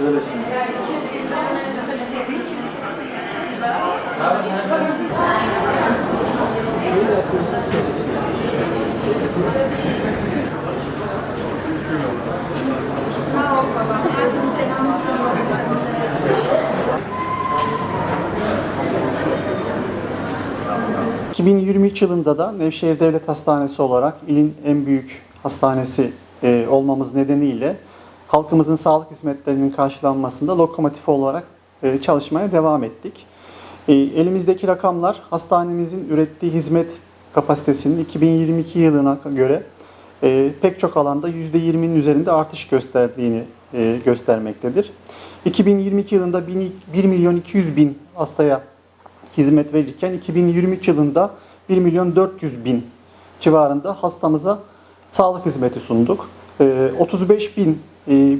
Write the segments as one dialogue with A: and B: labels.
A: Söyle şimdi. 2023 yılında da Nevşehir Devlet Hastanesi olarak ilin en büyük hastanesi e, olmamız nedeniyle halkımızın sağlık hizmetlerinin karşılanmasında lokomotif olarak e, çalışmaya devam ettik. E, elimizdeki rakamlar hastanemizin ürettiği hizmet kapasitesinin 2022 yılına göre e, pek çok alanda %20'nin üzerinde artış gösterdiğini göstermektedir. 2022 yılında 1 milyon 200 bin hastaya hizmet verirken 2023 yılında 1 milyon 400 bin civarında hastamıza sağlık hizmeti sunduk. Ee, 35 bin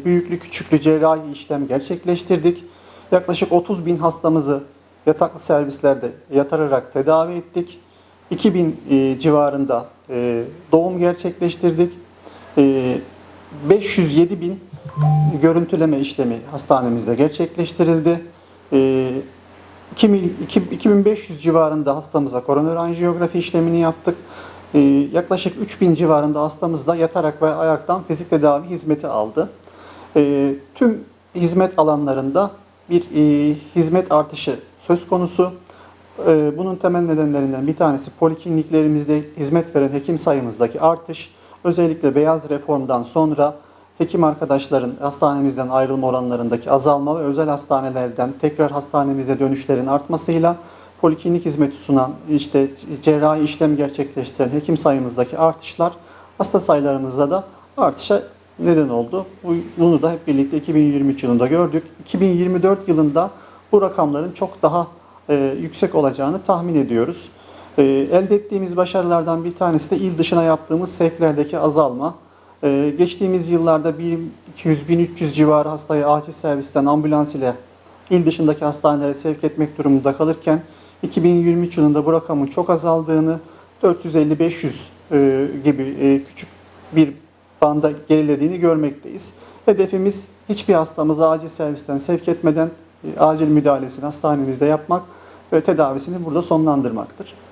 A: büyüklü küçüklü cerrahi işlem gerçekleştirdik. Yaklaşık 30 bin hastamızı yataklı servislerde yatırarak tedavi ettik. 2000 e, civarında e, doğum gerçekleştirdik. E, 507 bin görüntüleme işlemi hastanemizde gerçekleştirildi. E, 2000 iki- 2500 civarında hastamıza koroner anjiyografi işlemini yaptık. Ee, yaklaşık 3000 civarında hastamız da yatarak ve ayaktan fizik tedavi hizmeti aldı. Ee, tüm hizmet alanlarında bir e, hizmet artışı söz konusu. Ee, bunun temel nedenlerinden bir tanesi polikliniklerimizde hizmet veren hekim sayımızdaki artış. Özellikle beyaz reformdan sonra hekim arkadaşların hastanemizden ayrılma oranlarındaki azalma ve özel hastanelerden tekrar hastanemize dönüşlerin artmasıyla poliklinik hizmeti sunan, işte cerrahi işlem gerçekleştiren hekim sayımızdaki artışlar hasta sayılarımızda da artışa neden oldu. Bu- Bunu da hep birlikte 2023 yılında gördük. 2024 yılında bu rakamların çok daha e, yüksek olacağını tahmin ediyoruz. E, elde ettiğimiz başarılardan bir tanesi de il dışına yaptığımız sevklerdeki azalma. Ee, geçtiğimiz yıllarda 200-1300 civarı hastayı acil servisten ambulans ile il dışındaki hastanelere sevk etmek durumunda kalırken 2023 yılında bu rakamın çok azaldığını 450-500 e, gibi e, küçük bir banda gerilediğini görmekteyiz. Hedefimiz hiçbir hastamızı acil servisten sevk etmeden e, acil müdahalesini hastanemizde yapmak ve tedavisini burada sonlandırmaktır.